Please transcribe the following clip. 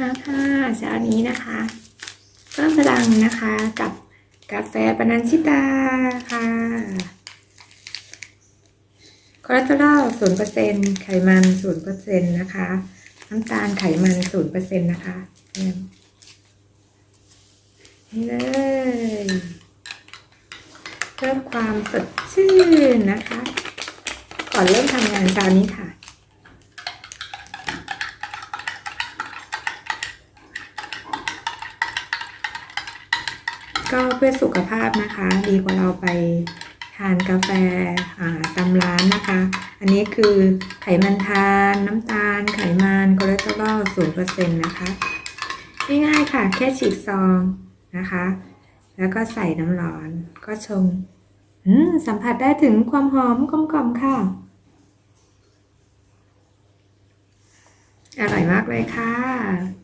มาค่ะเช้านี้นะคะเพิ่มพลังนะคะกับกาแฟปานันชิตาค่ะคอเลสเตอรอลศูนย์เปอร์เซ็นไขมันศูนย์เปอร์เซ็นนะคะ น้ำตาลไขมันศูนย์เปอร์เซ็นนะคะเนี่ยนี่เลยเพิ่มความสดชื่นนะคะ ก่อนเริ่มทำงานเช้านี้ค่ะ ก็เพื่อสุขภาพนะคะ ดีกว่าเราไปทานกาแฟาตามร้านนะคะ อันนี้คือไขมันทาน น้ำตาล ไขมันคอเลสเตอรอลศูนย์เปอร์เซ็นต์นะคะง่ายๆค่ะ แค่ฉีกซองนะคะ แล้วก็ใส่น้ำร้อนก็ชงสัมผัสได้ถึงความหอมกลมๆค่ะ อร่อยมากเลยค่ะ